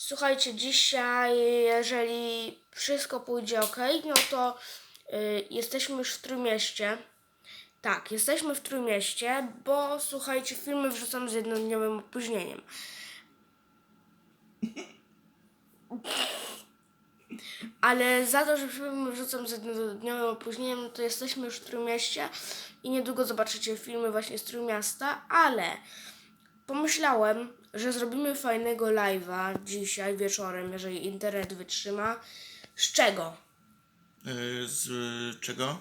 Słuchajcie, dzisiaj, jeżeli wszystko pójdzie ok, no to y, jesteśmy już w Trójmieście. Tak, jesteśmy w Trójmieście, bo słuchajcie, filmy wrzucam z jednodniowym opóźnieniem. Ale za to, że filmy wrzucam z jednodniowym opóźnieniem, no to jesteśmy już w Trójmieście i niedługo zobaczycie filmy właśnie z Trójmiasta, ale pomyślałem, że zrobimy fajnego live'a dzisiaj wieczorem, jeżeli internet wytrzyma. Z czego? Y, Z czego?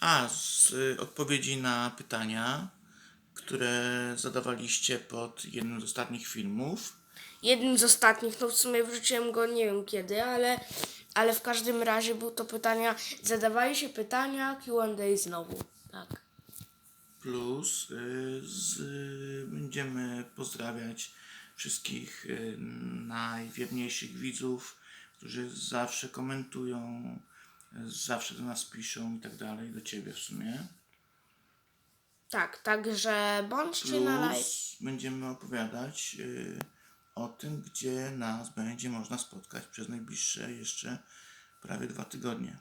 A, z y, odpowiedzi na pytania, które zadawaliście pod jednym z ostatnich filmów. Jednym z ostatnich, no w sumie wrzuciłem go nie wiem kiedy, ale, ale w każdym razie był to pytania, zadawali się pytania Q&A znowu. Tak. Plus y, z, będziemy pozdrawiać wszystkich y, najwierniejszych widzów, którzy zawsze komentują, zawsze do nas piszą i tak dalej, do ciebie w sumie. Tak, także bądźcie na live. Plus będziemy opowiadać y, o tym, gdzie nas będzie można spotkać przez najbliższe jeszcze prawie dwa tygodnie.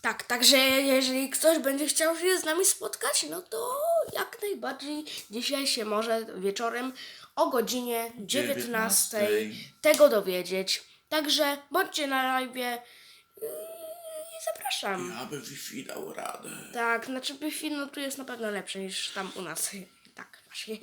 Tak, także jeżeli ktoś będzie chciał się z nami spotkać, no to jak najbardziej dzisiaj się może wieczorem o godzinie 19 tego dowiedzieć. Także bądźcie na live i zapraszam. Ja by Wi-Fi dał radę. Tak, znaczy film no tu jest na pewno lepszy niż tam u nas. Tak, właśnie.